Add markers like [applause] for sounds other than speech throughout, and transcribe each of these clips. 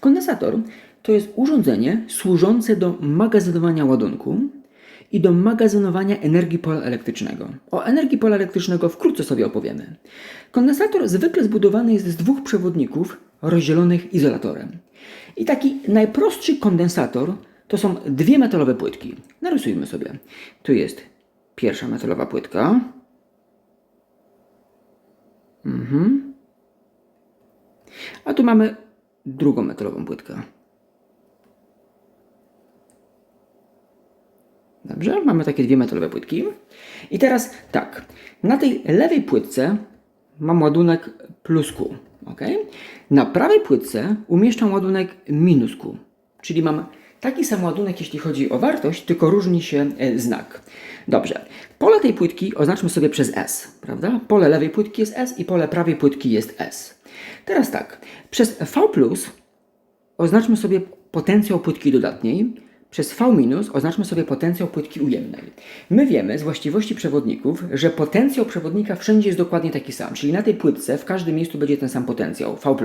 Kondensator to jest urządzenie służące do magazynowania ładunku i do magazynowania energii pola elektrycznego. O energii pola elektrycznego wkrótce sobie opowiemy. Kondensator zwykle zbudowany jest z dwóch przewodników rozdzielonych izolatorem. I taki najprostszy kondensator to są dwie metalowe płytki. Narysujmy sobie. Tu jest pierwsza metalowa płytka. Mhm. A tu mamy drugą metalową płytkę. Dobrze, mamy takie dwie metalowe płytki. I teraz tak, na tej lewej płytce mam ładunek plus Q. ok? Na prawej płytce umieszczam ładunek minus Q. Czyli mam taki sam ładunek, jeśli chodzi o wartość, tylko różni się e, znak. Dobrze, pole tej płytki oznaczmy sobie przez S, prawda? Pole lewej płytki jest S i pole prawej płytki jest S. Teraz tak, przez V oznaczmy sobie potencjał płytki dodatniej, przez V- oznaczmy sobie potencjał płytki ujemnej. My wiemy z właściwości przewodników, że potencjał przewodnika wszędzie jest dokładnie taki sam, czyli na tej płytce w każdym miejscu będzie ten sam potencjał V+.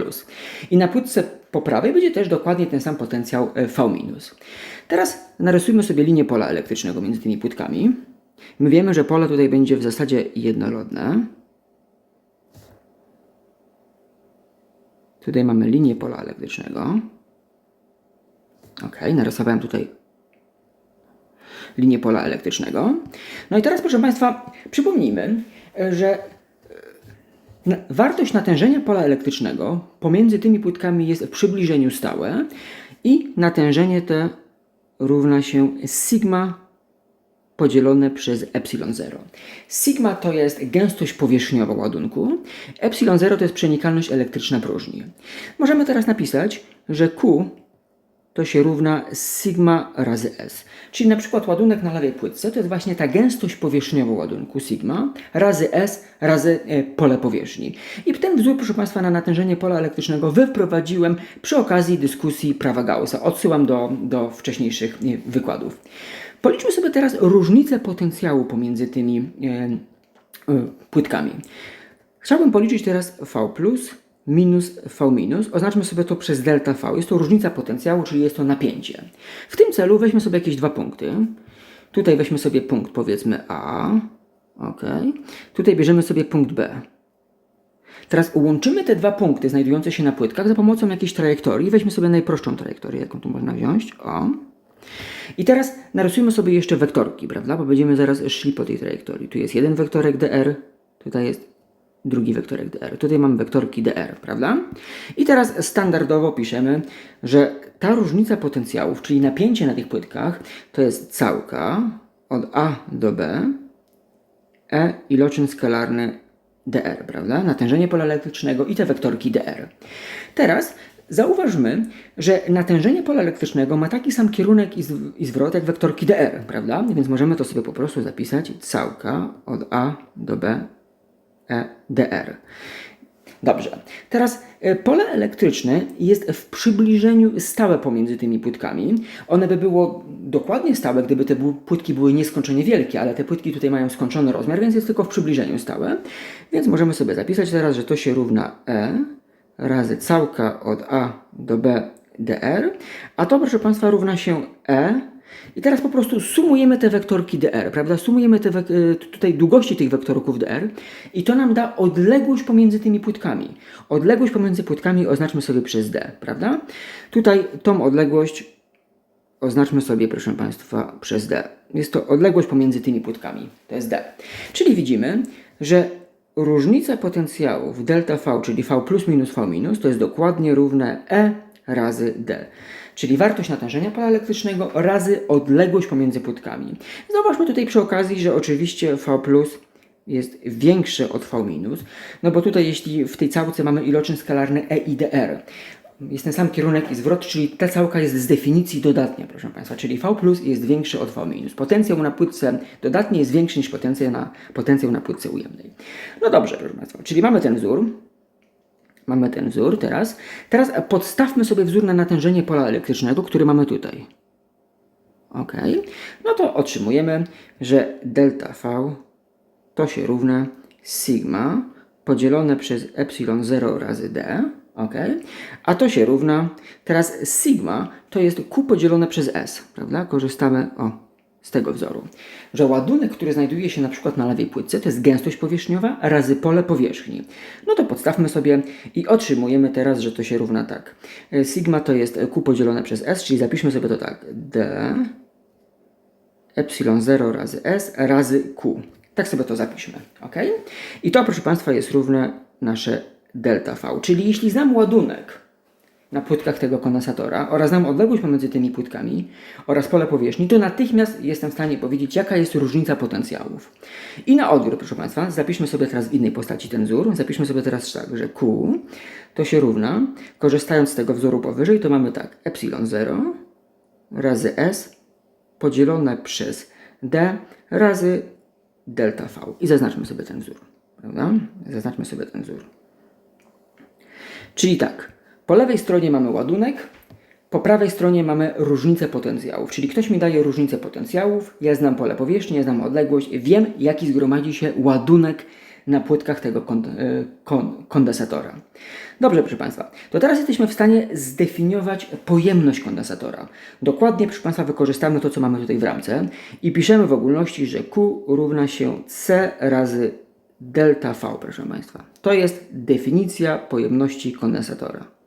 I na płytce po prawej będzie też dokładnie ten sam potencjał e, V-. Teraz narysujmy sobie linię pola elektrycznego między tymi płytkami. My wiemy, że pole tutaj będzie w zasadzie jednorodne. Tutaj mamy linię pola elektrycznego. Ok, narysowałem tutaj linię pola elektrycznego. No i teraz, proszę Państwa, przypomnijmy, że e, wartość natężenia pola elektrycznego pomiędzy tymi płytkami jest w przybliżeniu stałe i natężenie te równa się sigma podzielone przez epsilon 0. Sigma to jest gęstość powierzchniowa ładunku, epsilon 0 to jest przenikalność elektryczna próżni. Możemy teraz napisać, że Q to się równa sigma razy S. Czyli na przykład ładunek na lewej płytce to jest właśnie ta gęstość powierzchniowa ładunku sigma razy S razy e, pole powierzchni. I ten wzór, proszę Państwa, na natężenie pola elektrycznego wyprowadziłem przy okazji dyskusji prawa Gaussa. Odsyłam do, do wcześniejszych e, wykładów. Policzmy sobie teraz różnicę potencjału pomiędzy tymi e, płytkami. Chciałbym policzyć teraz V minus V minus. Oznaczmy sobie to przez delta V. Jest to różnica potencjału, czyli jest to napięcie. W tym celu weźmy sobie jakieś dwa punkty. Tutaj weźmy sobie punkt powiedzmy A. ok. Tutaj bierzemy sobie punkt B. Teraz łączymy te dwa punkty znajdujące się na płytkach za pomocą jakiejś trajektorii. Weźmy sobie najprostszą trajektorię, jaką tu można wziąć. O. I teraz narysujmy sobie jeszcze wektorki, prawda? Bo będziemy zaraz szli po tej trajektorii. Tu jest jeden wektorek dr, tutaj jest drugi wektorek dr. Tutaj mamy wektorki dr, prawda? I teraz standardowo piszemy, że ta różnica potencjałów, czyli napięcie na tych płytkach, to jest całka od A do B E iloczyn skalarny dr, prawda? Natężenie pola elektrycznego i te wektorki dr. Teraz zauważmy, że natężenie pola elektrycznego ma taki sam kierunek i, zw- i zwrot jak wektorki dr, prawda? Więc możemy to sobie po prostu zapisać całka od A do B E dr. Dobrze. Teraz e, pole elektryczne jest w przybliżeniu stałe pomiędzy tymi płytkami. One by było dokładnie stałe, gdyby te płytki były nieskończenie wielkie, ale te płytki tutaj mają skończony rozmiar, więc jest tylko w przybliżeniu stałe. Więc możemy sobie zapisać teraz, że to się równa E razy całka od A do B dr, a to proszę Państwa równa się E i teraz po prostu sumujemy te wektorki dr, prawda? Sumujemy te y, tutaj długości tych wektorków dr i to nam da odległość pomiędzy tymi płytkami. Odległość pomiędzy płytkami oznaczmy sobie przez d, prawda? Tutaj tą odległość oznaczmy sobie, proszę Państwa, przez d. Jest to odległość pomiędzy tymi płytkami. To jest d. Czyli widzimy, że różnica potencjałów delta V, czyli V plus minus V minus, to jest dokładnie równe E razy D. Czyli wartość natężenia pola elektrycznego razy odległość pomiędzy płytkami. Zobaczmy tutaj przy okazji, że oczywiście V plus jest większy od V minus, no bo tutaj jeśli w tej całce mamy iloczyn skalarny E i dr, jest ten sam kierunek i zwrot, czyli ta całka jest z definicji dodatnia, proszę Państwa, czyli V plus jest większy od V minus. Potencjał na płytce dodatniej jest większy niż potencjał na, potencjał na płytce ujemnej. No dobrze, proszę Państwa, czyli mamy ten wzór. Mamy ten wzór teraz. Teraz podstawmy sobie wzór na natężenie pola elektrycznego, który mamy tutaj. Ok. No to otrzymujemy, że delta V to się równa sigma podzielone przez epsilon 0 razy d ok? A to się równa, teraz sigma to jest Q podzielone przez S, prawda? Korzystamy, o, z tego wzoru, że ładunek, który znajduje się na przykład na lewej płytce, to jest gęstość powierzchniowa razy pole powierzchni. No to podstawmy sobie i otrzymujemy teraz, że to się równa tak. E, Sigma to jest Q podzielone przez S, czyli zapiszmy sobie to tak. D epsilon 0 razy S razy Q. Tak sobie to zapiszmy, ok? I to, proszę Państwa, jest równe nasze delta V. Czyli jeśli znam ładunek na płytkach tego kondensatora oraz znam odległość pomiędzy tymi płytkami oraz pole powierzchni, to natychmiast jestem w stanie powiedzieć, jaka jest różnica potencjałów. I na odwrót, proszę Państwa, zapiszmy sobie teraz w innej postaci ten wzór. Zapiszmy sobie teraz tak, że Q to się równa, korzystając z tego wzoru powyżej, to mamy tak, epsilon 0 razy S podzielone przez D razy delta V. I zaznaczmy sobie ten wzór. Prawda? Zaznaczmy sobie ten wzór. Czyli tak, po lewej stronie mamy ładunek, po prawej stronie mamy różnicę potencjałów. Czyli ktoś mi daje różnicę potencjałów, ja znam pole powierzchni, ja znam odległość, wiem jaki zgromadzi się ładunek na płytkach tego y, kon, kondensatora. Dobrze, proszę Państwa, to teraz jesteśmy w stanie zdefiniować pojemność kondensatora. Dokładnie, proszę Państwa, wykorzystamy to, co mamy tutaj w ramce i piszemy w ogólności, że Q równa się C razy delta V, proszę Państwa. To jest definicja pojemności kondensatora.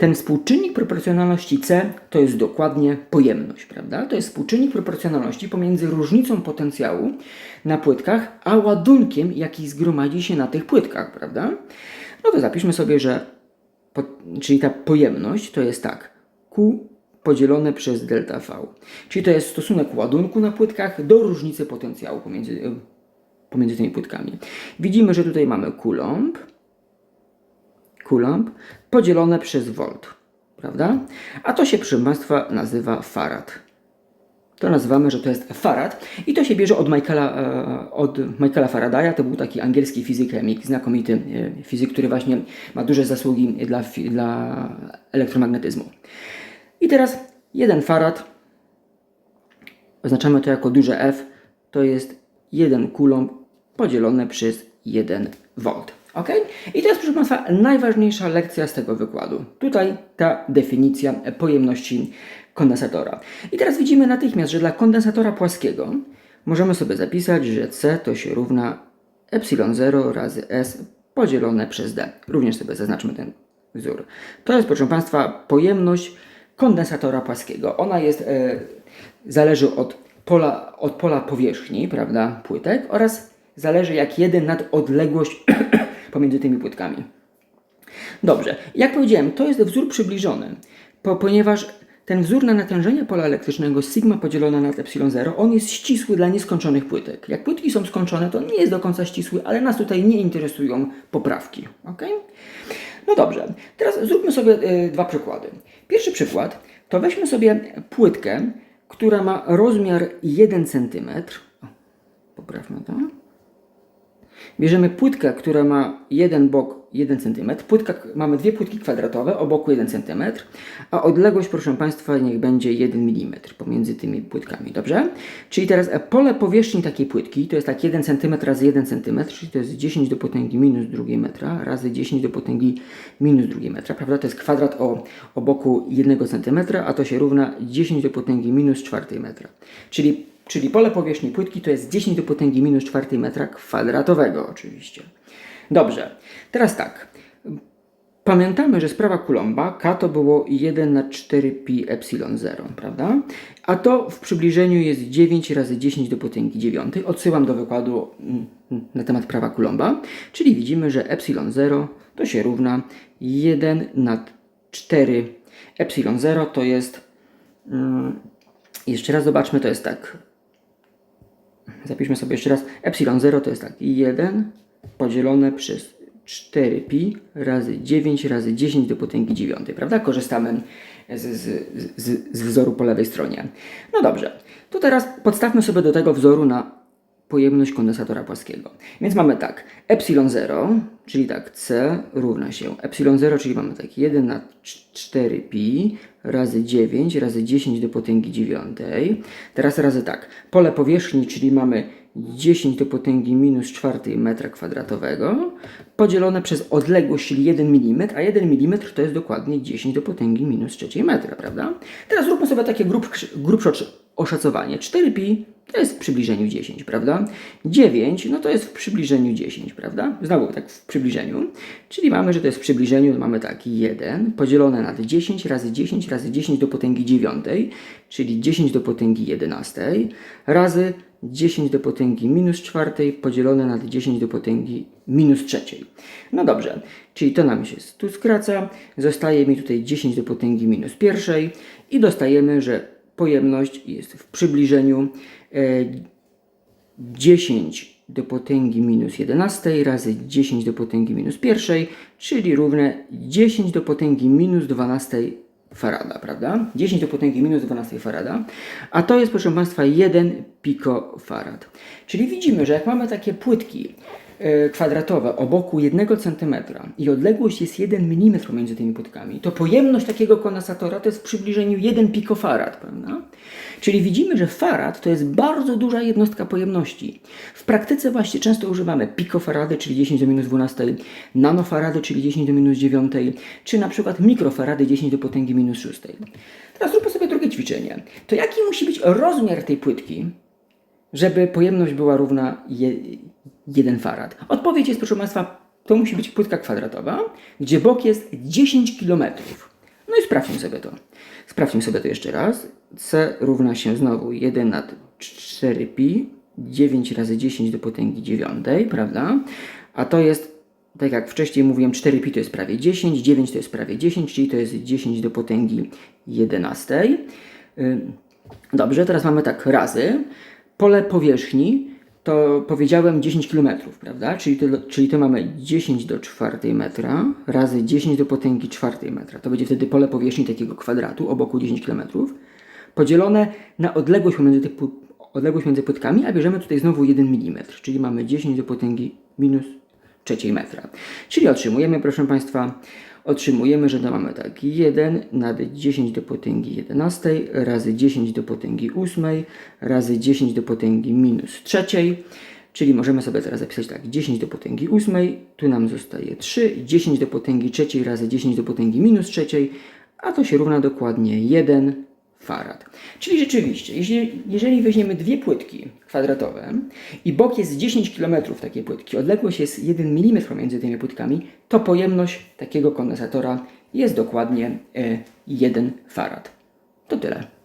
Ten współczynnik proporcjonalności C to jest dokładnie pojemność, prawda? To jest współczynnik proporcjonalności pomiędzy różnicą potencjału na płytkach, a ładunkiem, jaki zgromadzi się na tych płytkach, prawda? No to zapiszmy sobie, że po, czyli ta pojemność to jest tak Q podzielone przez delta V. Czyli to jest stosunek ładunku na płytkach do różnicy potencjału pomiędzy, pomiędzy tymi płytkami. Widzimy, że tutaj mamy Coulomb, Coulomb podzielone przez volt, prawda? A to się, proszę Państwa, nazywa farad. To nazywamy, że to jest farad i to się bierze od Michaela, e, od Michaela Faradaya. To był taki angielski fizyk, znakomity e, fizyk, który właśnie ma duże zasługi dla, dla elektromagnetyzmu. I teraz jeden farad, oznaczamy to jako duże F, to jest 1 coulomb podzielone przez 1 V. Ok? I jest, proszę Państwa, najważniejsza lekcja z tego wykładu. Tutaj ta definicja pojemności kondensatora. I teraz widzimy natychmiast, że dla kondensatora płaskiego możemy sobie zapisać, że C to się równa epsilon 0 razy S podzielone przez D. Również sobie zaznaczmy ten wzór. To jest, proszę Państwa, pojemność kondensatora płaskiego. Ona jest, e, zależy od pola, od pola powierzchni, prawda, płytek oraz zależy jak jeden nad odległość [clears throat] pomiędzy tymi płytkami. Dobrze, jak powiedziałem, to jest wzór przybliżony, po, ponieważ ten wzór na natężenie pola elektrycznego sigma podzielone na epsilon 0, on jest ścisły dla nieskończonych płytek. Jak płytki są skończone, to nie jest do końca ścisły, ale nas tutaj nie interesują poprawki. ok? No dobrze, teraz zróbmy sobie y, dwa przykłady. Pierwszy przykład to weźmy sobie płytkę, która ma rozmiar 1 cm. Poprawmy to. Bierzemy płytkę, która ma jeden bok 1 cm. Płytka, mamy dwie płytki kwadratowe o boku 1 cm, a odległość, proszę Państwa, niech będzie 1 mm pomiędzy tymi płytkami, dobrze? Czyli teraz pole powierzchni takiej płytki to jest tak 1 cm razy 1 cm, czyli to jest 10 do potęgi minus 2 metra razy 10 do potęgi minus 2 metra, prawda? To jest kwadrat o, o boku 1 cm, a to się równa 10 do potęgi minus 4 metra. Czyli Czyli pole powierzchni płytki to jest 10 do potęgi minus 4 metra kwadratowego oczywiście. Dobrze, teraz tak. Pamiętamy, że sprawa Coulomba K to było 1 na 4 pi epsilon 0, prawda? A to w przybliżeniu jest 9 razy 10 do potęgi 9. Odsyłam do wykładu mm, na temat prawa Coulomba, czyli widzimy, że epsilon 0 to się równa 1 na 4 epsilon 0 to jest mm, jeszcze raz zobaczmy, to jest tak zapiszmy sobie jeszcze raz, epsilon 0 to jest tak 1 podzielone przez 4pi razy 9 razy 10 do potęgi 9, prawda? Korzystamy z, z, z, z wzoru po lewej stronie. No dobrze, to teraz podstawmy sobie do tego wzoru na pojemność kondensatora płaskiego. Więc mamy tak, epsilon 0, czyli tak C równa się epsilon 0, czyli mamy tak 1 na 4pi razy 9 razy 10 do potęgi 9. Teraz razy tak, pole powierzchni, czyli mamy 10 do potęgi minus czwartej metra kwadratowego podzielone przez odległość, czyli 1 mm, a 1 mm to jest dokładnie 10 do potęgi minus trzeciej metra, prawda? Teraz zróbmy sobie takie grub, grubsze oszacowanie. 4pi to jest w przybliżeniu 10, prawda? 9 no to jest w przybliżeniu 10, prawda? Znowu tak w przybliżeniu. Czyli mamy, że to jest w przybliżeniu, mamy tak 1 podzielone na 10 razy 10 razy 10 do potęgi 9, czyli 10 do potęgi 11 razy 10 do potęgi minus czwartej podzielone na 10 do potęgi minus trzeciej. No dobrze, czyli to nam się tu skraca, zostaje mi tutaj 10 do potęgi minus pierwszej i dostajemy, że pojemność jest w przybliżeniu e, 10 do potęgi minus 11 razy 10 do potęgi minus pierwszej, czyli równe 10 do potęgi minus 12 farada, prawda? 10 do potęgi minus 12 farada, a to jest, proszę Państwa, 1 pikofarad. Czyli widzimy, że jak mamy takie płytki e, kwadratowe o boku 1 cm i odległość jest 1 mm pomiędzy tymi płytkami, to pojemność takiego kondensatora to jest w przybliżeniu 1 pikofarad, prawda? Czyli widzimy, że farad to jest bardzo duża jednostka pojemności. W praktyce właśnie często używamy pikofarady, czyli 10 do minus 12, nanofarady, czyli 10 do minus 9, czy na przykład mikrofarady 10 do potęgi minus 6. Teraz zróbmy sobie drugie ćwiczenie. To jaki musi być rozmiar tej płytki, żeby pojemność była równa 1 farad? Odpowiedź jest, proszę Państwa, to musi być płytka kwadratowa, gdzie bok jest 10 km. No i sprawdźmy sobie to. Sprawdźmy sobie to jeszcze raz. C równa się znowu 1 nad 4pi, 9 razy 10 do potęgi 9, prawda? A to jest, tak jak wcześniej mówiłem, 4pi to jest prawie 10, 9 to jest prawie 10, czyli to jest 10 do potęgi 11. Ym, Dobrze, teraz mamy tak razy. Pole powierzchni to powiedziałem 10 km, prawda? Czyli to, czyli to mamy 10 do czwartej metra razy 10 do potęgi czwartej metra. To będzie wtedy pole powierzchni takiego kwadratu o boku 10 km podzielone na odległość pomiędzy, odległość między płytkami, a bierzemy tutaj znowu 1 mm, czyli mamy 10 do potęgi minus trzeciej metra. Czyli otrzymujemy, proszę Państwa, otrzymujemy, że to mamy tak 1 nad 10 do potęgi 11 razy 10 do potęgi 8 razy 10 do potęgi minus trzeciej. Czyli możemy sobie teraz zapisać tak, 10 do potęgi 8, tu nam zostaje 3, 10 do potęgi trzeciej razy 10 do potęgi minus trzeciej, a to się równa dokładnie 1 farad. Czyli rzeczywiście, jeśli, jeżeli weźmiemy dwie płytki kwadratowe i bok jest 10 km takiej płytki, odległość jest 1 mm pomiędzy tymi płytkami, to pojemność takiego kondensatora jest dokładnie e, 1 farad. To tyle.